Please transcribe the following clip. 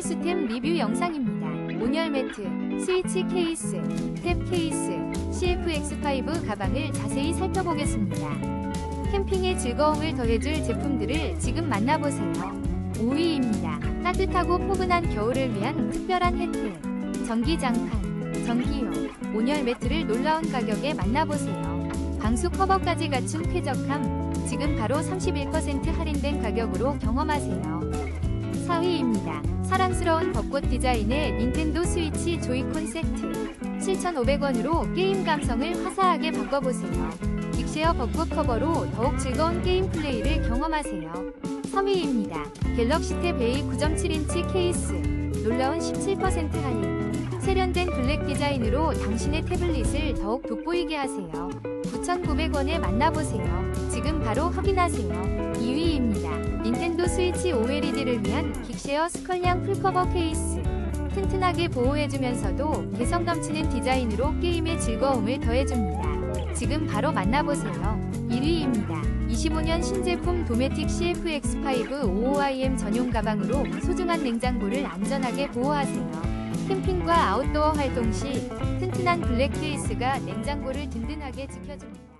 필수템 리뷰 영상입니다. 온열 매트, 스위치 케이스, 탭 케이스, CFX5 가방을 자세히 살펴보겠습니다. 캠핑의 즐거움을 더해줄 제품들을 지금 만나보세요. 5위입니다. 따뜻하고 포근한 겨울을 위한 특별한 혜택. 전기장판, 전기요, 온열 매트를 놀라운 가격에 만나보세요. 방수 커버까지 갖춘 쾌적함. 지금 바로 31% 할인된 가격으로 경험하세요. 4위입니다. 사랑스러운 벚꽃 디자인의 닌텐도 스위치 조이콘 세트. 7,500원으로 게임 감성을 화사하게 바꿔보세요. 빅쉐어 벚꽃 커버로 더욱 즐거운 게임 플레이를 경험하세요. 3위입니다. 갤럭시 탭 A 9.7인치 케이스. 놀라운 17% 할인. 세련된 블랙 디자인으로 당신의 태블릿을 더욱 돋보이게 하세요. 9,900원에 만나보세요. 지금 바로 확인하세요. 2위입니다. 닌텐도 스위치 OLED를 위한 긱쉐어 스컬량 풀커버 케이스. 튼튼하게 보호해주면서도 개성 넘치는 디자인으로 게임의 즐거움을 더해줍니다. 지금 바로 만나보세요. 1위입니다. 25년 신제품 도메틱 CFX5 55IM 전용 가방으로 소중한 냉장고를 안전하게 보호하세요. 캠핑과 아웃도어 활동 시 튼튼한 블랙 케이스가 냉장고를 든든하게 지켜줍니다.